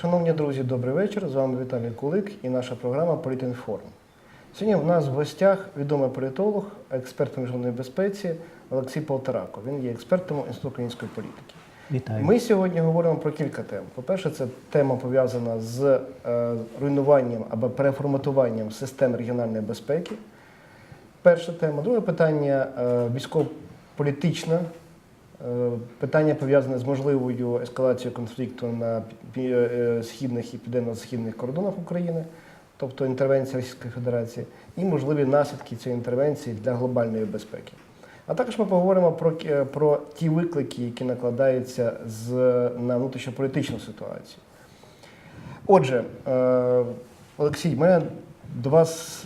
Шановні друзі, добрий вечір. З вами Віталій Кулик і наша програма Політінформ. Сьогодні в нас в гостях відомий політолог, експерт по міжнародній безпеці Олексій Полторако. Він є експертом Інституту української політики. Вітаю. Ми сьогодні говоримо про кілька тем. По-перше, це тема пов'язана з е, руйнуванням або переформатуванням системи регіональної безпеки. Перша тема. Друге питання е, військово-політичне. Е, Питання пов'язане з можливою ескалацією конфлікту на е, східних і південно-східних кордонах України, тобто інтервенція Російської Федерації, і можливі наслідки цієї інтервенції для глобальної безпеки. А також ми поговоримо про, про ті виклики, які накладаються з, на внутрішньополітичну ситуацію. Отже, е, Олексій, мене до вас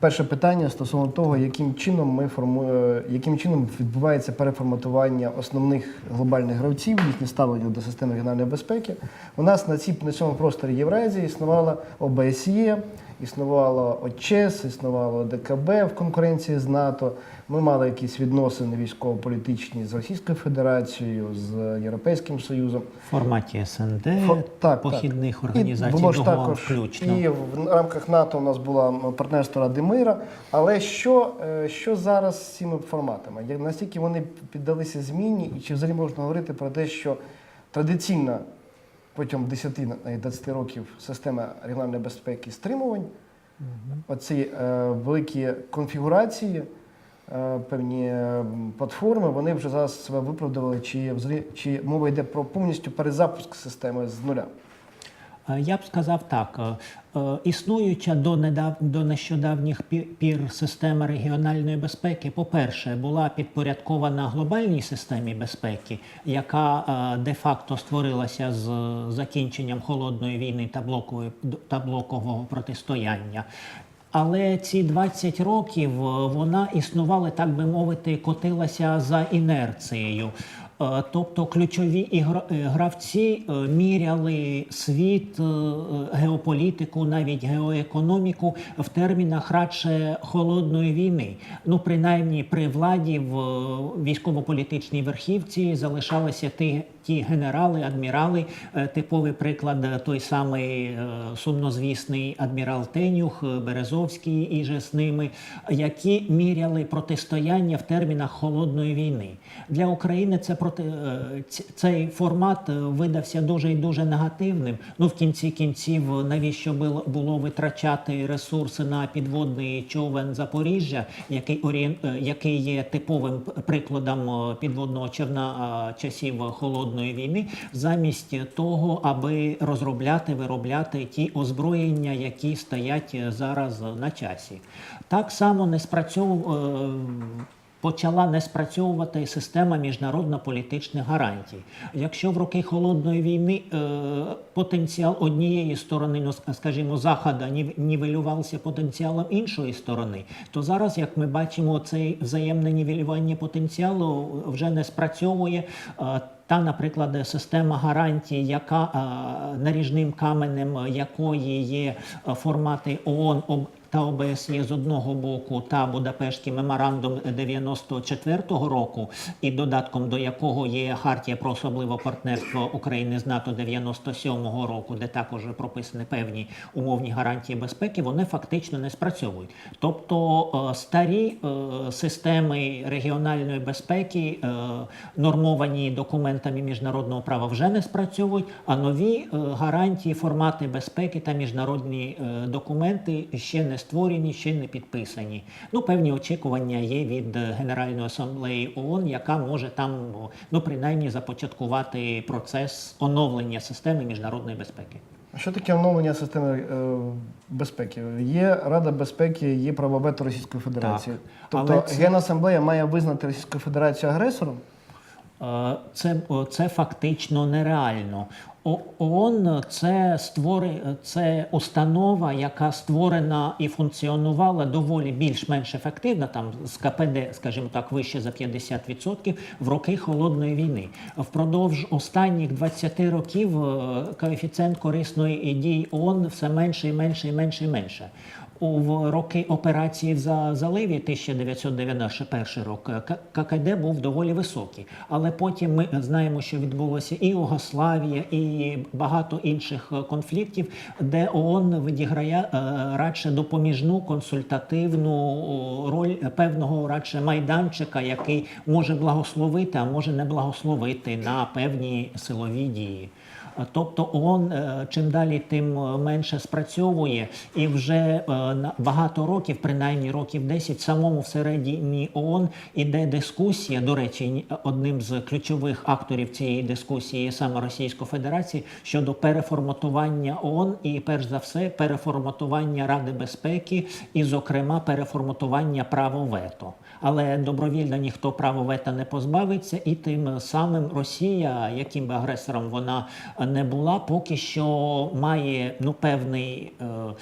перше питання стосовно того, яким чином ми форму... яким чином відбувається переформатування основних глобальних гравців, їхнє ставлення до системи регіональної безпеки. У нас на, цій, на цьому просторі Євразії існувала ОБСЄ, існувало ОЧЕС, існувало ДКБ в конкуренції з НАТО. Ми мали якісь відносини військово-політичні з Російською Федерацією, з Європейським Союзом. В форматі СНД, Фо- так, похідних так. організацій, і було ж також включно. і в рамках НАТО у нас була партнерство Ради мира. Але що, е, що зараз з цими форматами? Як настільки вони піддалися зміні, і чи взагалі можна говорити про те, що традиційна протягом 10-20 років система регіональної безпеки стримувань, оці е, великі конфігурації, е, певні е, платформи, вони вже зараз себе виправдували, чи, чи мова йде про повністю перезапуск системи з нуля? Е, Я б сказав так: е, е, існуюча до недав... до нещодавніх пі- пір система регіональної безпеки, по-перше, була підпорядкована глобальній системі безпеки, яка де-факто створилася з закінченням холодної війни та блокової та блокового протистояння. Але ці 20 років вона існувала, так би мовити, котилася за інерцією. Е, Тобто ключові е, гравці е, міряли світ, геополітику, навіть геоекономіку в термінах радше холодної війни. Ну, принаймні, при владі в військово-політичній верхівці залишалися ті, ті генерали, адмірали. Е, Типовий приклад е, той самий е, сумнозвісний адмірал Тенюх, Березовський і же з ними, які міряли протистояння в термінах холодної війни. Для України це проти цей формат видався дуже і дуже негативним. Ну в кінці кінців, навіщо було, витрачати ресурси на підводний човен Запоріжжя, який орієн, який є типовим прикладом підводного човна часів холодної війни, замість того, аби розробляти, виробляти ті озброєння, які стоять е, зараз на часі. Так само не спрацьовував. Почала не спрацьовувати система міжнародно-політичних гарантій. Якщо в роки холодної війни е, потенціал однієї сторони, ну скажімо, заходу нів- нівелювався потенціалом іншої сторони, то зараз, як ми бачимо, це взаємне нівелювання потенціалу вже не спрацьовує. Е, та, наприклад, система гарантій, яка е, наріжним каменем якої є е, формати ООН та ОБСЄ з одного боку, та Будапештський меморандум 94-го року, і додатком до якого є Хартія про особливе партнерство України з НАТО 97-го року, де також прописані певні умовні гарантії безпеки, вони фактично не спрацьовують. Тобто е, старі е, системи регіональної безпеки, е, нормовані документами міжнародного права, вже не спрацьовують, а нові гарантії, формати безпеки та міжнародні документи ще не створені, ще не підписані. Ну, певні очікування є від Генеральної асамблеї ООН, яка може там, ну принаймні, започаткувати процес оновлення системи міжнародної безпеки. Що таке оновлення системи е, безпеки? Є Рада безпеки, є право вето Російської Федерації. Так. Тобто це- Генасамблея має визнати Російську Федерацію агресором. Е, Це, це фактично нереально. ООН це створи, це установа, яка створена і функціонувала доволі більш-менш ефективно, там з КПД, скажімо так, вище за 50% в роки холодної війни. Впродовж останніх 20 років е, коефіцієнт корисної дії ООН все менше і менше і менше і менше. У роки операції За- заливі 1991 рок е, ККД був доволі високий. Але потім ми знаємо, що відбулося і Югославія, і і багато інших е, конфліктів, де ООН відіграє е, радше допоміжну консультативну роль певного радше майданчика, який може благословити, а може не благословити на певні силові дії. Тобто ООН е, чим далі, тим е, менше спрацьовує, і вже е, багато років, принаймні років 10, самому всередині ООН іде дискусія. До речі, одним з ключових акторів цієї дискусії є саме Російська Федерація щодо переформатування ООН і, перш за все, переформатування Ради безпеки, і, зокрема, переформатування право вето. Але добровільно ніхто право вето не позбавиться, і тим самим Росія, яким би агресором вона не була, поки що має ну певний. Е, е,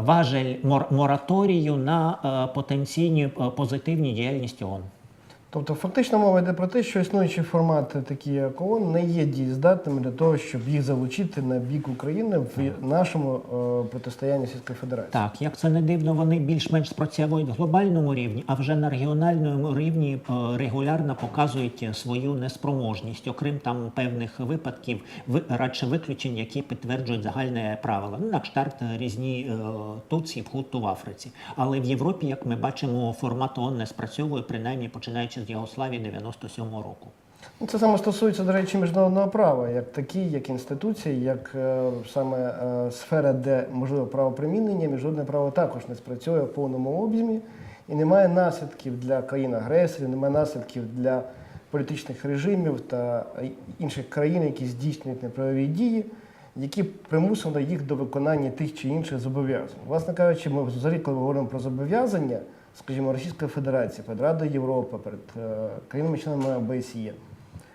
Важель мор- мораторію на е, потенційні е, позитивні діяльність ООН. Тобто, фактично мова йде про те, що існуючі формати, такі як ООН, не є дієздатними для того, щоб їх залучити на бік України в нашому е, протистоянні Російської Федерації. Так, як це не дивно, вони більш-менш спрацьовують в глобальному рівні, а вже на регіональному рівні е, регулярно показують е, свою неспроможність, окрім там певних випадків, ви- радше виключень, які підтверджують загальне правило. Ну, на кштарт е, різні е, туці в хуту в Африці. Але в Європі, як ми бачимо, формат ООН не спрацьовує, принаймні починаючи з Єгославії 97-го року. Ну, Це саме стосується, до речі, міжнародного права, як такі, як інституції, як е, саме е, сфера, де можливо правопримінення, міжнародне право також не спрацьовує в повному об'ємі і немає наслідків для країн-агресорів, немає наслідків для політичних режимів та інших країн, які здійснюють неправові дії, які примусили їх до виконання тих чи інших зобов'язань. Власне кажучи, ми взагалі, коли говоримо про зобов'язання, скажімо, Російської Федерації, перед Радою Європи, перед е, країнами-членами ОБСЄ,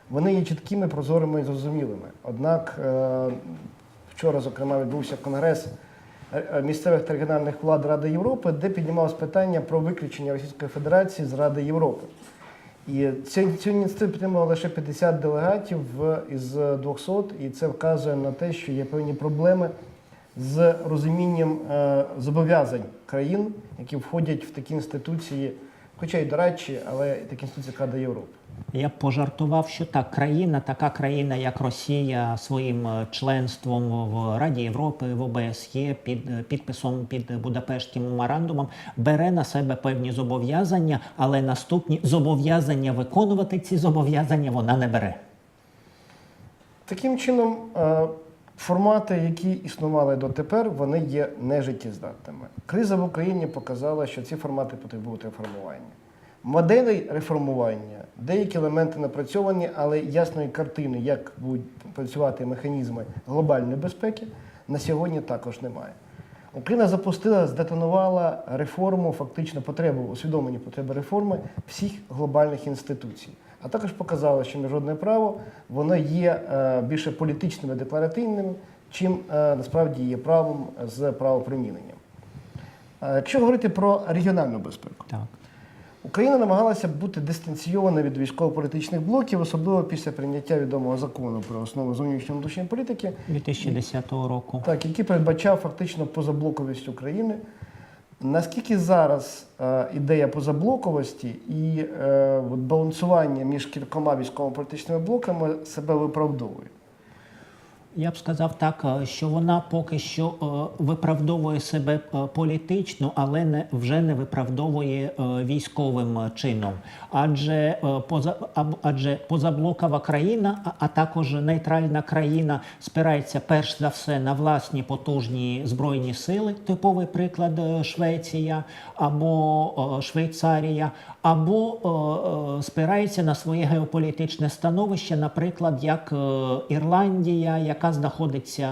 вони є чіткими, прозорими і зрозумілими. Однак е, вчора, зокрема, відбувся конгрес е, місцевих та регіональних влад Ради Європи, де піднімалось питання про виключення Російської Федерації з Ради Європи. І цю, цю ініціативу підтримало лише 50 делегатів із 200, і це вказує на те, що є певні проблеми з розумінням е, зобов'язань країн, які входять в такі інституції, хоча й дорадчі, але такі інституції, як Рада Європи. Я пожартував, що так, країна, така країна, як Росія, своїм е, членством в Раді Європи, в ОБСЄ, під е, підписом під Будапештським меморандумом, бере на себе певні зобов'язання, але наступні зобов'язання виконувати ці зобов'язання вона не бере. Таким чином, формати, які існували дотепер, вони є нежиттєздатними. Криза в Україні показала, що ці формати потребують реформування. Моделей реформування, деякі елементи напрацьовані, але ясної картини, як будуть працювати механізми глобальної безпеки, на сьогодні також немає. Україна запустила, здетонувала реформу, фактично потребу, усвідомлені потреби реформи всіх глобальних інституцій. А також показала, що міжнародне право воно є е, більше політичним і декларативним, чим е, насправді є правом з правоприміненням. Е, Якщо говорити про регіональну безпеку, Так. Україна намагалася бути дистанційована від військово-політичних блоків, особливо після прийняття відомого закону про основи зовнішньої внутрішньої політики, 2010 року. так, який передбачав фактично позаблоковість України. Наскільки зараз е, ідея позаблоковості і е, балансування між кількома військово-політичними блоками себе виправдовує? Я б сказав так, е, що вона поки що е, виправдовує себе е, політично, але не вже не виправдовує військовим чином. Адже поза адже позаблокова країна, а, також нейтральна країна спирається перш за все на власні потужні збройні сили. Типовий приклад Швеція або Швейцарія, або спирається на своє геополітичне становище, наприклад, як Ірландія, яка знаходиться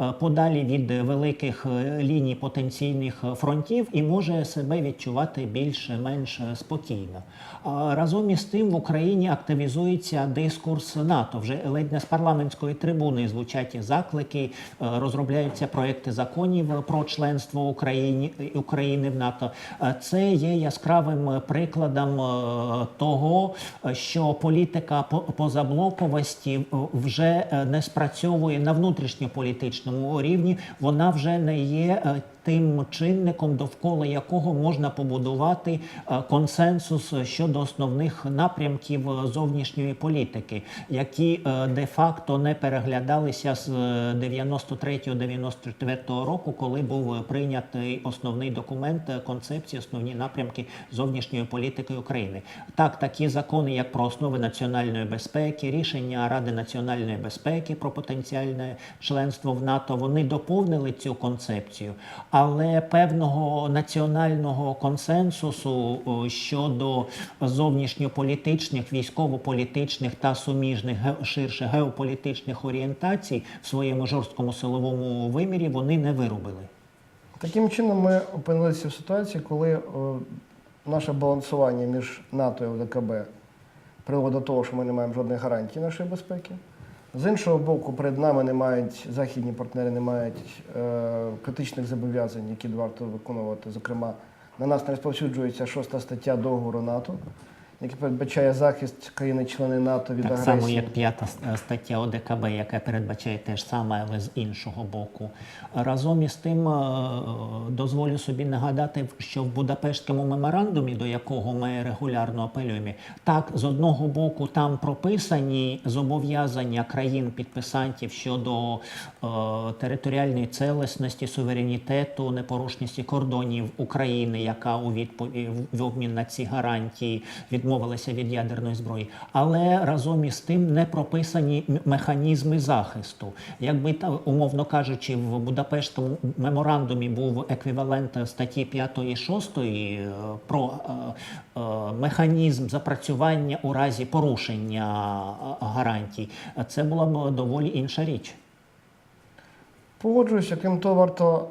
е, подалі від великих е, ліній потенційних фронтів і може себе відчувати більш-менш спокійно. Разом із тим в Україні активізується дискурс НАТО. Вже ледь не з парламентської трибуни звучать заклики, е, розробляються проекти законів про членство Україні, України в НАТО. Це є яскравим прикладом того, що політика по- позаблоковості вже не спрацює спрацьовує на внутрішньополітичному рівні, вона вже не є е, тим чинником, довкола якого можна побудувати е, консенсус щодо основних напрямків е, зовнішньої політики, які де-факто не переглядалися з 93-94 року, коли був прийнятий основний документ концепції, основні напрямки зовнішньої політики України. Так, такі закони, як про основи національної безпеки, рішення Ради національної безпеки про потенціальне членство в НАТО, вони доповнили цю концепцію, але певного національного консенсусу щодо зовнішньополітичних, військово-політичних та суміжних ширше геополітичних орієнтацій в своєму жорсткому силовому вимірі вони не виробили. Таким чином, ми опинилися в ситуації, коли о, наше балансування між НАТО і ОДКБ привело до того, що ми не маємо жодних гарантій нашої безпеки. З іншого боку, перед нами не мають західні партнери, не мають е, критичних зобов'язань, які варто виконувати. Зокрема, на нас не розповсюджується шоста стаття договору НАТО, який передбачає захист країни-члени НАТО від Так агресії. само, як п'ята стаття ОДКБ, яка передбачає те ж саме, але з іншого боку. Разом із тим, е, дозволю собі нагадати, що в Будапештському меморандумі, до якого ми регулярно апелюємо, так з одного боку там прописані зобов'язання країн-підписантів щодо е, територіальної цілісності, суверенітету, непорушності кордонів України, яка у відповідь в обмін на ці гарантії відмовилася від ядерної зброї, але разом із тим не прописані механізми захисту. Якби умовно кажучи, в Будапештському меморандумі був еквівалент статті 5 і 6 е, про е, е, механізм запрацювання у разі порушення гарантій, це була б доволі інша річ. Погоджуюся, крім того, варто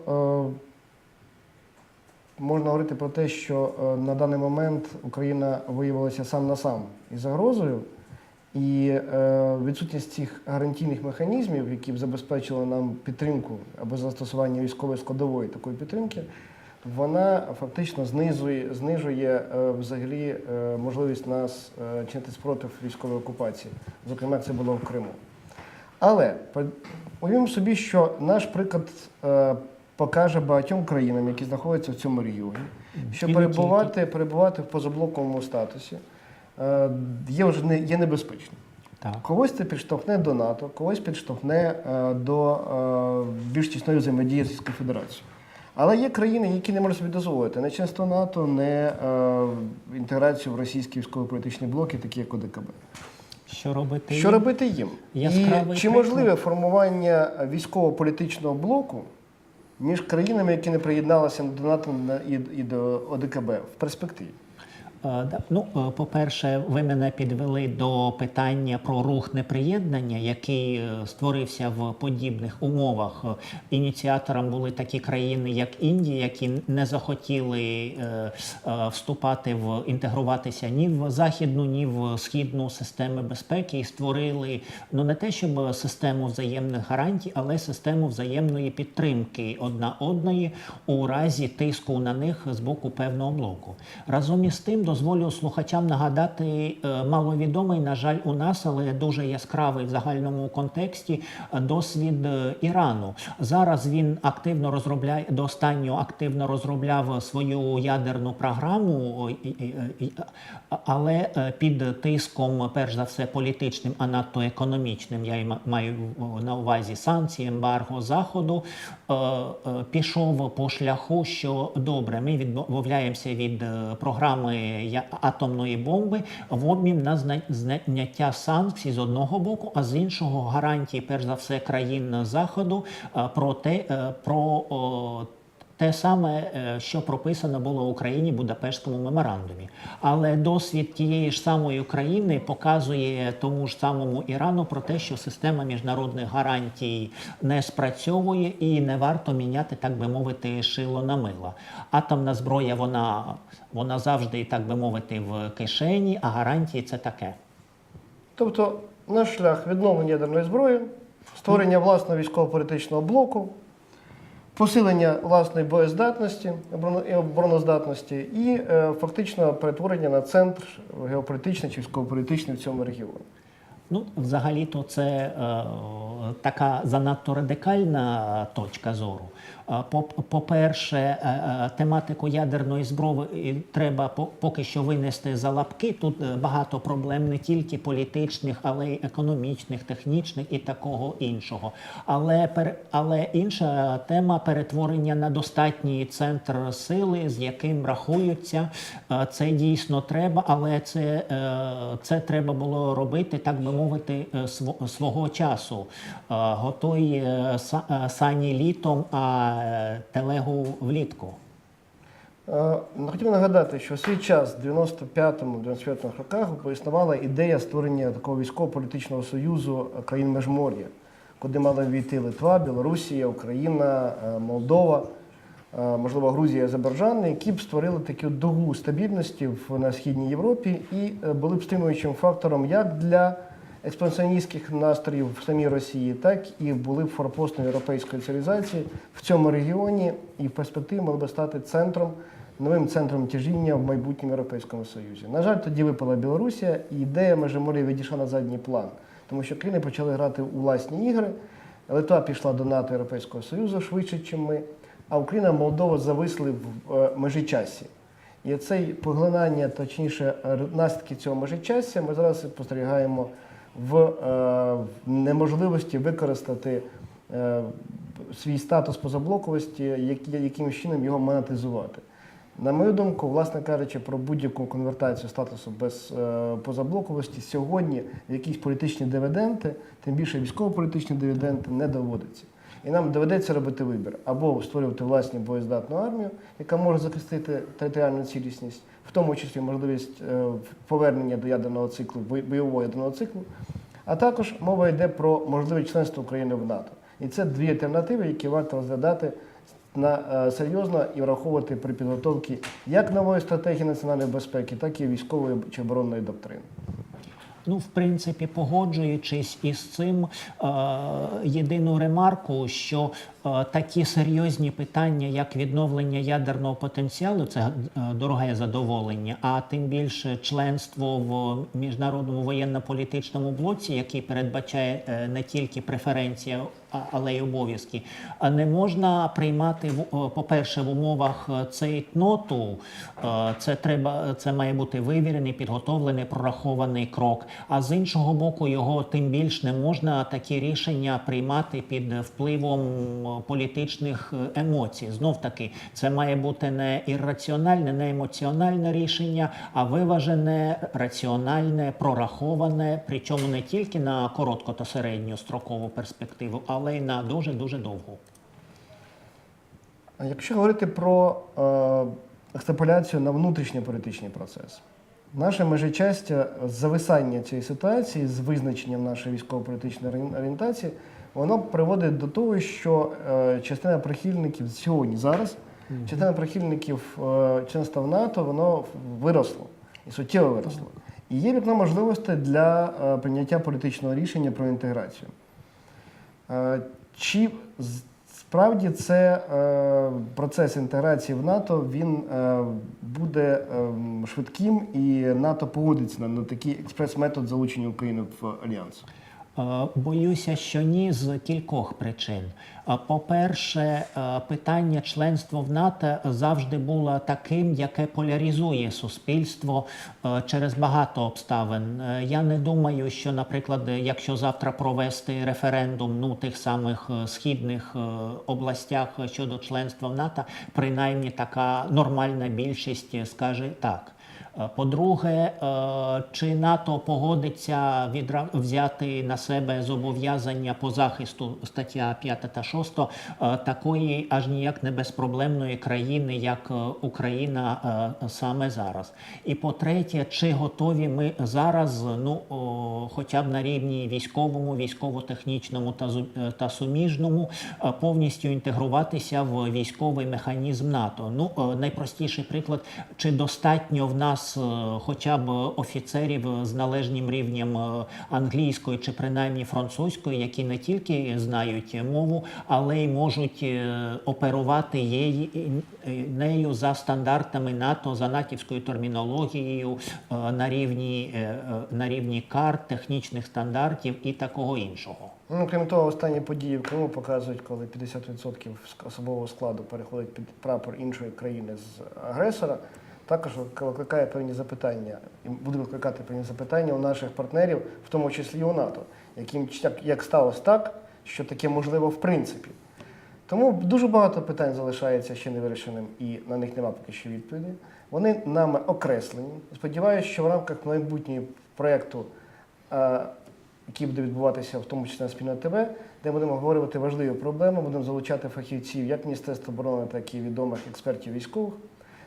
можна говорити про те, що е, на даний момент Україна виявилася сам на сам із загрозою, і е, відсутність цих гарантійних механізмів, які б забезпечили нам підтримку або застосування військової складової такої підтримки, вона фактично знизує, знижує е, взагалі можливість нас чинити спротив військової окупації. Зокрема, це було в Криму. Але уявімо собі, що наш приклад покаже багатьом країнам, які знаходяться в цьому регіоні, що перебувати, перебувати в позаблоковому статусі е, є вже не є небезпечно. Так. Когось це підштовхне до НАТО, когось підштовхне е, до е, більш тісної взаємодії з Російською Федерацією. Але є країни, які не можуть собі дозволити не членство НАТО, не інтеграцію в російські військово-політичні блоки, такі як ОДКБ. Що робити? Що робити їм? І чи можливе формування військово-політичного блоку між країнами, які не приєдналися до НАТО на- і, і до ОДКБ в перспективі? Е. Ну, е, по-перше, ви мене підвели до питання про рух неприєднання, який е, створився в подібних умовах. Ініціатором були такі країни, як Індія, які не захотіли вступати в інтегруватися ні в західну, ні в східну системи безпеки, і створили ну не те, щоб систему взаємних гарантій, але систему взаємної підтримки одна одної у разі тиску на них з боку певного блоку. Разом із тим, дозволю слухачам нагадати е, маловідомий, на жаль, у нас, але дуже яскравий в загальному контексті е, досвід е, Ірану. Зараз він активно розробляє до останнього активно розробляв свою ядерну програму, але під тиском, перш за все, політичним, а надто економічним, я маю на увазі санкції, ембарго заходу, пішов по шляху, що добре, ми відмовляємося від програми атомної бомби в обмін на зняття санкцій з одного боку, а з іншого гарантії, перш за все, країн заходу е, про те, е, про те саме, е, що прописано було в Україні в Будапештському меморандумі. Але досвід тієї ж самої України показує тому ж самому Ірану про те, що система міжнародних гарантій не спрацьовує і не варто міняти, так би мовити, шило на мило. Атомна зброя, вона, вона завжди, так би мовити, в кишені, а гарантії це таке. Тобто наш шлях відновлення ядерної зброї, створення власного військово-політичного блоку, посилення власної боєздатності і обороноздатності і е, фактично перетворення на центр геополітичний чи військово-політичний в цьому регіоні. Ну, взагалі-то це е, така занадто радикальна точка зору. По- По-перше, е, е, тематику ядерної зброї треба по- поки що винести за лапки. Тут е, багато проблем не тільки політичних, але й економічних, технічних і такого іншого. Але, але інша тема перетворення на достатній центр сили, з яким рахуються. Це дійсно треба, але це, це треба було робити, так би мовити, свого часу. Е, сані літом, а телегу влітку. Е, Хотів нагадати, що в свій час, в 95-95 роках, існувала ідея створення такого військово-політичного союзу країн Межмор'я, куди мали війти Литва, Білорусія, Україна, е, Молдова, е, можливо, Грузія, Азербайджан, які б створили таку дугу стабільності на Східній Європі і е, були б стимуючим фактором як для експансіоністських настроїв в самій Росії, так і були б форпостом європейської цивілізації в цьому регіоні і в перспективі могли б стати центром, новим центром тяжіння в майбутньому Європейському Союзі. На жаль, тоді випала Білорусія, і ідея Межимор'я відійшла на задній план, тому що країни почали грати у власні ігри. Литва пішла до НАТО Європейського Союзу швидше, ніж ми, а Україна, Молдова зависли в е, межичасі. І цей поглинання, точніше, наслідки цього межичасся ми зараз спостерігаємо в, е, в неможливості використати е, свій статус позаблоковості, які- яким чином його монетизувати. На мою думку, власне кажучи, про будь-яку конвертацію статусу без е, позаблоковості сьогодні якісь політичні дивіденти, тим більше військово-політичні дивіденти, не доводиться. І нам доведеться робити вибір або створювати власну боєздатну армію, яка може захистити територіальну цілісність, в тому числі можливість е, повернення до ядерного циклу, бойового ядерного циклу. А також мова йде про можливе членство України в НАТО. І це дві альтернативи, які варто розглядати на е, серйозно і враховувати при підготовці як нової стратегії національної безпеки, так і військової чи оборонної доктрини. Ну, в принципі, погоджуючись із цим, е, єдину ремарку, що такі серйозні питання, як відновлення ядерного потенціалу, це е, дороге задоволення, а тим більше членство в міжнародному воєнно-політичному блоці, який передбачає е, не тільки преференції, а- але й обов'язки. Не можна приймати е, по-перше в умовах е, цейтноту. е, Це треба, це має бути вивірений, підготовлений, прорахований крок. А з іншого боку, його тим більш не можна такі рішення приймати під впливом е, політичних е, емоцій. Знов таки, це має бути не ірраціональне, не емоціональне рішення, а виважене, раціональне, прораховане, причому не тільки на коротко та середню строкову перспективу, але й на дуже дуже довгу. Якщо говорити про е, екстраполяцію на внутрішньополітичний процес, наше межечастя зависання цієї ситуації з визначенням нашої військово-політичної орі- орієнтації, воно приводить до того, що е, частина прихильників сьогодні, зараз, частина прихильників е, членства в НАТО, воно виросло і суттєво виросло. І є вікно можливостей для е, прийняття політичного рішення про інтеграцію. Чи справді це процес інтеграції в НАТО він буде ем, швидким і НАТО погодиться на, на такий експрес-метод залучення України в альянс? Е, Боюся, що ні з кількох причин. Е, По-перше, е, питання членства в НАТО завжди було таким, яке поляризує суспільство через багато обставин. Я не думаю, що, наприклад, якщо завтра провести референдум ну тих самих східних областях щодо членства в НАТО, принаймні така нормальна більшість скаже так. Е, По-друге, е, чи НАТО погодиться взяти на себе зобов'язання по захисту стаття 5 та 6 е, такої аж ніяк не безпроблемної країни, як Україна саме зараз. І по-третє, чи готові ми зараз, ну хоча б на рівні військовому, військово-технічному та, та суміжному, повністю інтегруватися в військовий механізм НАТО. Ну, найпростіший приклад, чи достатньо в нас нас е, хоча б офіцерів з належним рівнем е, англійської чи принаймні французької, які не тільки знають мову, але й можуть е, оперувати її, нею за стандартами НАТО, за натівською термінологією на рівні, на рівні карт, технічних стандартів і такого іншого. Ну, крім того, останні події в Криму показують, коли 50% ск- особового складу переходить під прапор іншої країни з агресора, також викликає певні запитання, і буде викликати певні запитання у наших партнерів, в тому числі і у НАТО, яким як, сталося так, що таке можливо в принципі. Тому дуже багато питань залишається ще невирішеним і на них немає поки що відповіді. Вони нами окреслені. Сподіваюся, що в рамках майбутнього проєкту, який буде відбуватися в тому числі на спільно ТВ, де будемо обговорювати важливі проблеми, будемо залучати фахівців як Міністерства оборони, так і відомих експертів військових.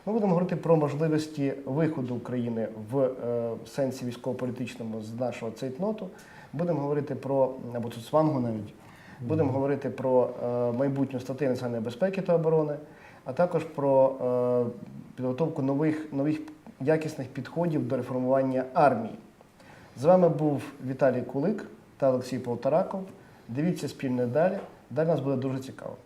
Ми будемо говорити про можливості виходу України в е, сенсі військово-політичному з нашого цейтноту. Будемо говорити про або тут свангу навіть. Будемо говорити про е, майбутню стратегію національної безпеки та оборони, а також про е, підготовку нових, нових якісних підходів до реформування армії. З вами був Віталій Кулик та Олексій Полтораков. Дивіться спільне далі. Далі нас буде дуже цікаво.